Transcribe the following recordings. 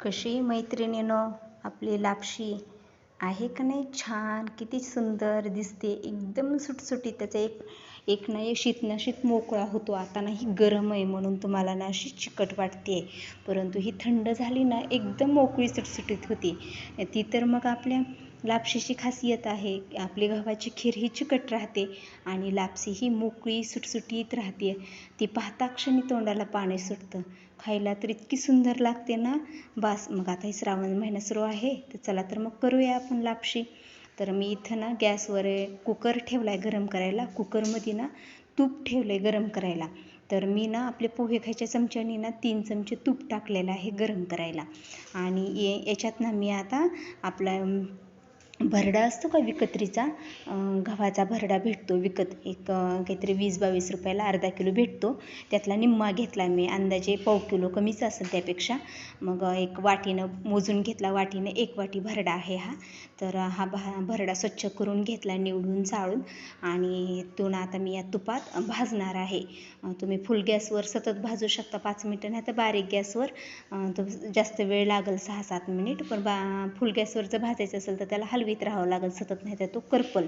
कशी मैत्रिणीनं आपली लापशी आहे का नाही छान? किती सुंदर दिसते. एकदम सुटसुटीत त्याचा एक एक नाही शीत ना शीत मोकळा होतो. आता नाही गरम आहे म्हणून तुम्हाला ना अशी चिकट वाटते परंतु ही थंड झाली ना एकदम मोकळी सुटसुटीत होती. ती तर मग आपल्या लापशीची खासियत आहे. आपली गव्हाची खीर ही चिकट राहते आणि लापसी ही मोकळी सुटसुटीत राहते. ती पाहता क्षणी तोंडाला पाणी सुटतं. खायला तर इतकी सुंदर लागते ना? बास मग आता हे श्रावण महिना सुरू आहे. तर चला तर मग करूया आपण लापशी. तर मी इथं ना गॅसवर कुकर ठेवला आहे गरम करायला. कुकरमध्ये ना तूप ठेवलं आहे गरम करायला. तर मी ना आपले पोहे खायच्या चमच्याने ना तीन चमचे तूप टाकलेलं आहे गरम करायला. आणि याच्यात ना मी आता आपला भरडा असतो का विकत्रीचा? गव्हाचा भरडा भेटतो विकत. एक काहीतरी वीस बावीस रुपयाला अर्धा किलो भेटतो. त्यातला निम्मा घेतला मी. अंदाजे पाव किलो कमीच असेल त्यापेक्षा. मग एक वाटीनं मोजून घेतला वाटीनं एक वाटी भरडा आहे हा. तर हा भा भरडा स्वच्छ करून घेतला निवडून चाळून. आणि तो ना आता मी या तुपात भाजणार आहे. तुम्ही फुल गॅसवर सतत भाजू शकता पाच मिनटं नाही तर बारीक गॅसवर. तो जास्त वेळ लागेल सहा सात मिनिट. पण बा फुल गॅसवर जर भाजायचं असेल तर त्याला हलवीत राहावं लागेल सतत नाही तर तो करपल.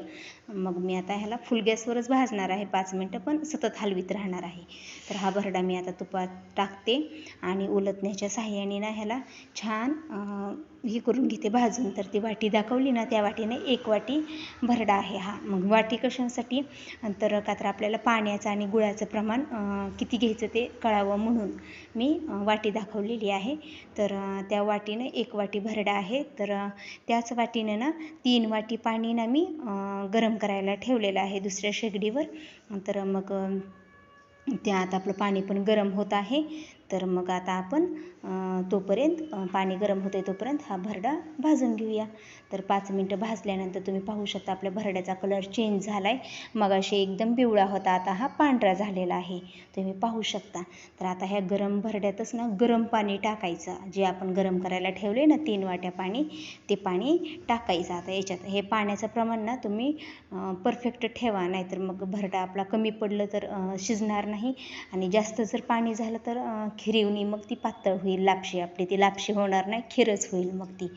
मग मी आता ह्याला फुल गॅसवरच भाजणार आहे पाच मिनटं पण सतत हलवीत राहणार आहे. तर हा भरडा मी आता तुपात टाकते आणि उलटण्याच्या साह्याने ना ह्याला छान हे करून घेते भाजून. तर ती वाटी दाखवली ना त्या वाटीने एक वाटी भरडा आहे हा. मग वाटी कशासाठी? तर का तर आपल्याला पाण्याचं आणि गुळाचं प्रमाण किती घ्यायचं ते कळावं म्हणून मी वाटी दाखवलेली आहे. तर त्या वाटीनं एक वाटी भरडा आहे. तर त्याच वाटीने ना तीन वाटी पाणी ना मी गरम करायला ठेवलेलं आहे दुसऱ्या शेगडीवर. तर मग त्यात आपलं पाणी पण गरम होत आहे. तर मग आता आपण तोपर्यंत पाणी गरम होते तोपर्यंत हा भरडा भाजून घेऊया. तर पाच मिनटं भाजल्यानंतर तुम्ही पाहू शकता आपल्या भरड्याचा कलर चेंज झाला आहे मगाशी एकदम पिवळा होता आता हा पांढरा झालेला आहे. तुम्ही पाहू शकता. तर आता ह्या गरम भरड्यातच ना गरम पाणी टाकायचं. जे आपण गरम करायला ठेवले ना तीन वाट्या पाणी ते पाणी टाकायचं. आता याच्यात हे पाण्याचं प्रमाण ना तुम्ही परफेक्ट ठेवा. नाहीतर मग भरडा आपला कमी पडलं तर शिजणार नाही. आणि जास्त जर पाणी झालं तर खिरीवणी मग ती पातळ होईल लापशी. आपली ती लापशी होणार नाही खीरच होईल मग ती.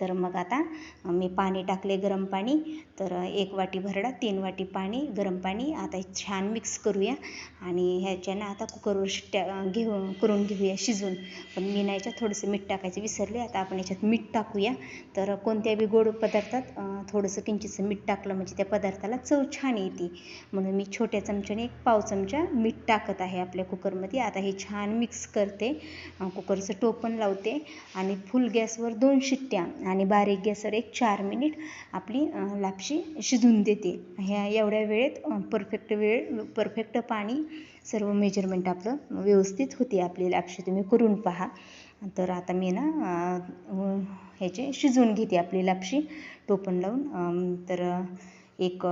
तर मग आता मी पाणी टाकले गरम पाणी. तर एक वाटी भरडा तीन वाटी पाणी गरम पाणी. आता छान मिक्स करूया. आणि ह्याच्यानं आता कुकरवर शिट्ट्या घेऊ करून घेऊया शिजून. पण मी नाही याच्यात थोडंसं मीठ टाकायचं विसरले. आता आपण याच्यात मीठ टाकूया. तर कोणत्या बी गोड पदार्थात थोडंसं किंचितचं मीठ टाकलं म्हणजे त्या पदार्थाला चव छान येते. म्हणून मी छोट्या चमच्याने एक पाव चमचा मीठ टाकत आहे आपल्या कुकरमध्ये आता हे छान मिक्स करते. कुकरचं टोपण लावते. आणि फुल गॅसवर दोन शिट्ट्या. आणि बारीक गॅसवर एक चार मिनिट आपली लापशी शिजून देते. ह्या एवढ्या वेळेत परफेक्ट वेळ परफेक्ट पाणी सर्व मेजरमेंट आपलं व्यवस्थित होते आपली लापशी तुम्ही करून पहा. तर आता मी ना ह्याचे शिजवून घेते आपली लापशी टोपण लावून. तर एक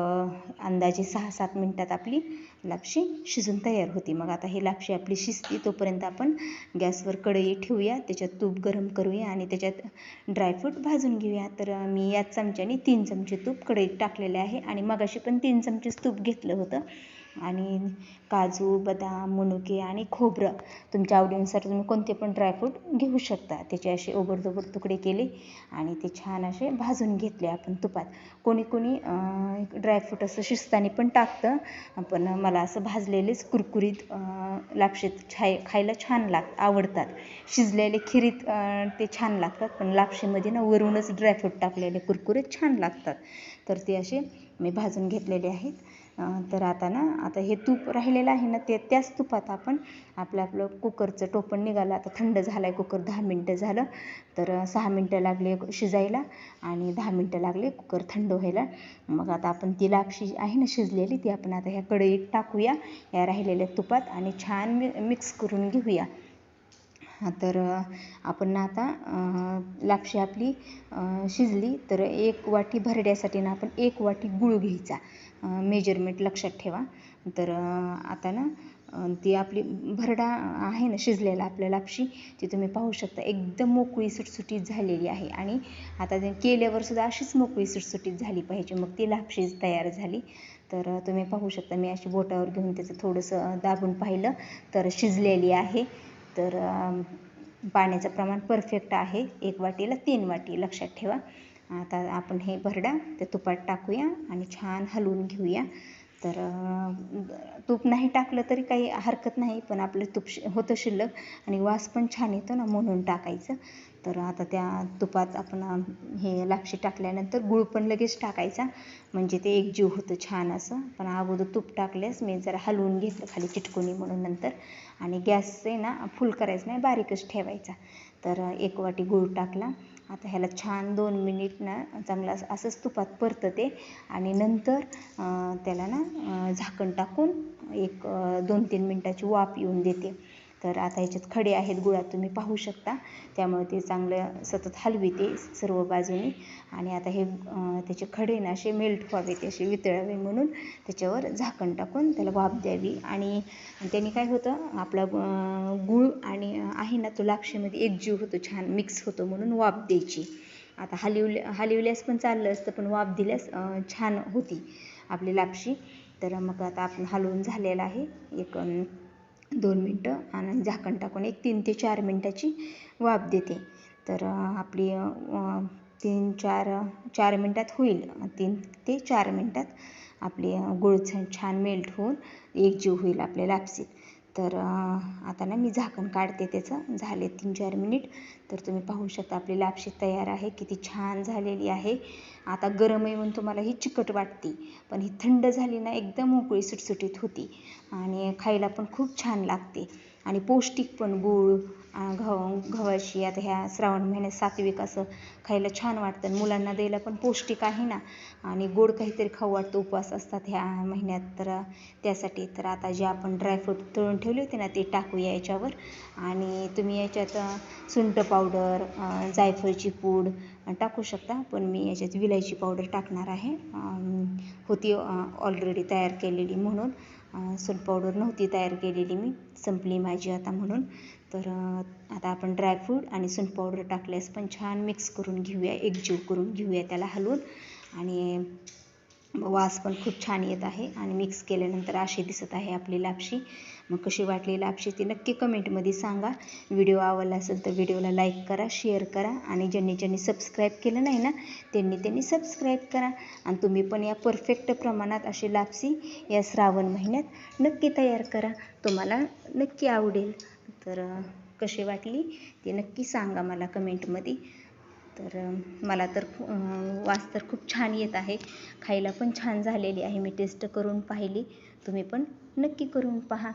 अंदाजे सहा सात मिनटात आपली लापशी शिजून तयार होती. मग आता ही लापशी आपली शिजते तोपर्यंत आपण गॅसवर कढई ठेवूया त्याच्यात तूप गरम करूया आणि त्याच्यात ड्रायफ्रूट भाजून घेऊया. तर मी याच चमच्याने तीन चमचे तूप कढईत टाकलेले आहे आणि मगाशी पण तीन चमचेच तूप घेतलं होतं. आणि काजू बदाम मनुके आणि खोबरं तुमच्या आवडीनुसार तुम्ही कोणते पण ड्रायफ्रूट घेऊ शकता. त्याचे असे ओबडधोबड तुकडे केले आणि ते छान असे भाजून घेतले आपण तुपात. कोणी कोणी ड्रायफ्रूट असं शिजताना पण टाकतं. पण मला असं भाजलेलेच कुरकुरीत लापशेत छाय खायला छान लाग आवडतात. शिजलेले खिरीत ते छान लागतात. पण लापशेमध्ये ना वरूनच ड्रायफ्रूट टाकलेले कुरकुरीत छान लागतात. तर ते असे मी भाजून घेतलेले आहेत. तर आता ना आता हे तूप राहिलेलं आहे ना ते त्याच तुपात आपण आपलं आपलं कुकरचं टोपण निघालं. आता थंड झालं आहे कुकर दहा मिनटं झालं. तर सहा मिनटं लागले शिजायला आणि दहा मिनटं लागले कुकर थंड व्हायला. मग आता आपण ती लापशी आहे ना शिजलेली ती आपण आता ह्या कढईत टाकूया या राहिलेल्या तुपात आणि छान मि मिक्स करून घेऊया. तर आपण ना आता लापशी आपली शिजली तर एक वाटी भरड्यासाठी ना आपण एक वाटी गुळ घ्यायचा. मेजरमेंट लक्षात ठेवा. तर आता ना ती आपली भरडा आहे ना शिजलेला आपल्या लापशी ती तुम्ही पाहू शकता. एकदम मोकळी सुटसुटीत झालेली आहे. आणि आता केल्यावर सुद्धा अशीच मोकळी सुटसुटीत झाली पाहिजे. मग ती लापशी तयार झाली. तर तुम्ही पाहू शकता मी अशी बोटावर घेऊन त्याचं थोडंसं दाबून पाहिलं. तर शिजलेली आहे. तर पाण्याचं प्रमाण परफेक्ट आहे. एक वाटीला तीन वाटी लक्षात ठेवा. आता आपण हे भरडा त्या तुपात टाकूया आणि छान हलवून घेऊया. तर तूप नाही टाकलं तरी काही हरकत नाही पण आपलं तूप शि होतं शिल्लक आणि वास पण छान येतो ना म्हणून टाकायचं. तर आता त्या तुपात आपण हे लापशी टाकल्यानंतर गूळ पण लगेच टाकायचा. म्हणजे ते एकजीव होतं छान असं. पण अगोदर तूप टाकल्यास मी जरा हलवून घेतलं खाली चिटकुनी म्हणून नंतर. आणि गॅस आहे ना फुल करायचं नाही बारीकच ठेवायचा. तर एक वाटी गूळ टाकला. आता ह्याला छान दोन मिनिट ना चांगलं असंच तुपात परतं ते. आणि नंतर त्याला ना झाकण टाकून एक दोन तीन मिनटाची वाफ येऊन देते. तर आता ह्याच्यात खडे आहेत गुळात तुम्ही पाहू शकता. त्यामुळे ते चांगलं सतत हलविते सर्व बाजूनी. आणि आता हे त्याचे खडे ना असे मेल्ट व्हावे ते असे वितळावे म्हणून त्याच्यावर झाकण टाकून त्याला वाफ द्यावी. आणि त्याने काय होतं आपला गूळ आणि आहे ना तो लापशीमध्ये एकजीव होतो छान मिक्स होतो म्हणून वाफ द्यायची. आता हलिवल्या हलिवल्यास पण चाललं असतं पण वाफ दिल्यास छान होती आपली लापशी. तर मग आता आपण हलवून झालेलं आहे. एक दोन मिनटं आणि झाकण टाकून एक तीन ते चार मिनटाची वाफ देते. तर आपली तीन चार चार मिनटात होईल. तीन ते चार मिनटात आपली गुळ छान मेल्ट होऊन एकजीव होईल आपल्या लापसीत तर आता ना मी झाकण काढते त्याचं. झाले तीन चार मिनिट. तर तुम्ही पाहू शकता आपली लापशी तयार आहे. किती छान झालेली आहे. आता गरम आहे म्हणून तुम्हाला ही चिकट वाटते. पण ही थंड झाली ना एकदम मोकळी सुटसुटीत होती. आणि खायला पण खूप छान लागते. आणि पौष्टिक पण गूळ गव्हा गव्हाची आता ह्या श्रावण महिन्यात सात्विक असं खायला छान वाटतं. मुलांना द्यायला पण पौष्टिक आहे ना. आणि गोड काहीतरी खाऊ वाटतं उपवास असतात ह्या महिन्यात. तर त्यासाठी तर आता जे आपण ड्रायफ्रूट तळून ठेवले होते ना ते टाकूया याच्यावर. आणि तुम्ही याच्यात सुंठ पावडर जायफळची पूड टाकू शकता. पण मी याच्यात विलायची पावडर टाकणार आहे. होती ऑलरेडी तयार केलेली म्हणून. सुंठ पावडर नव्हती तयार केलेली मी. संपली माझी आता म्हणून. तर आता आपण ड्रायफ्रूट आणि सुंठ पावडर टाकल्यास पण छान मिक्स करून घेऊया एकजीव करून घेऊया त्याला हलवून. आणि वास पण खूप छान येत आहे आणि मिक्स केल्यानंतर अशी दिसत आहे आपली लापशी. मग कशी वाटली लापशी ती नक्की कमेंटमध्ये सांगा. व्हिडिओ आवडला असेल तर व्हिडिओला लाईक करा शेअर करा आणि ज्यांनी ज्यांनी सबस्क्राईब केलं नाही ना त्यांनी त्यांनी सबस्क्राईब करा. आणि तुम्ही पण या परफेक्ट प्रमाणात अशी लापसी या श्रावण महिन्यात नक्की तयार करा. तुम्हाला नक्की आवडेल. तर कशी वाटली ती नक्की सांगा मला कमेंटमध्ये तर मला तर वास तर खूप छान येत आहे. खायला पण छान झालेली आहे. मी टेस्ट करून पाहिली. तुम्ही पण नक्की करून पहा.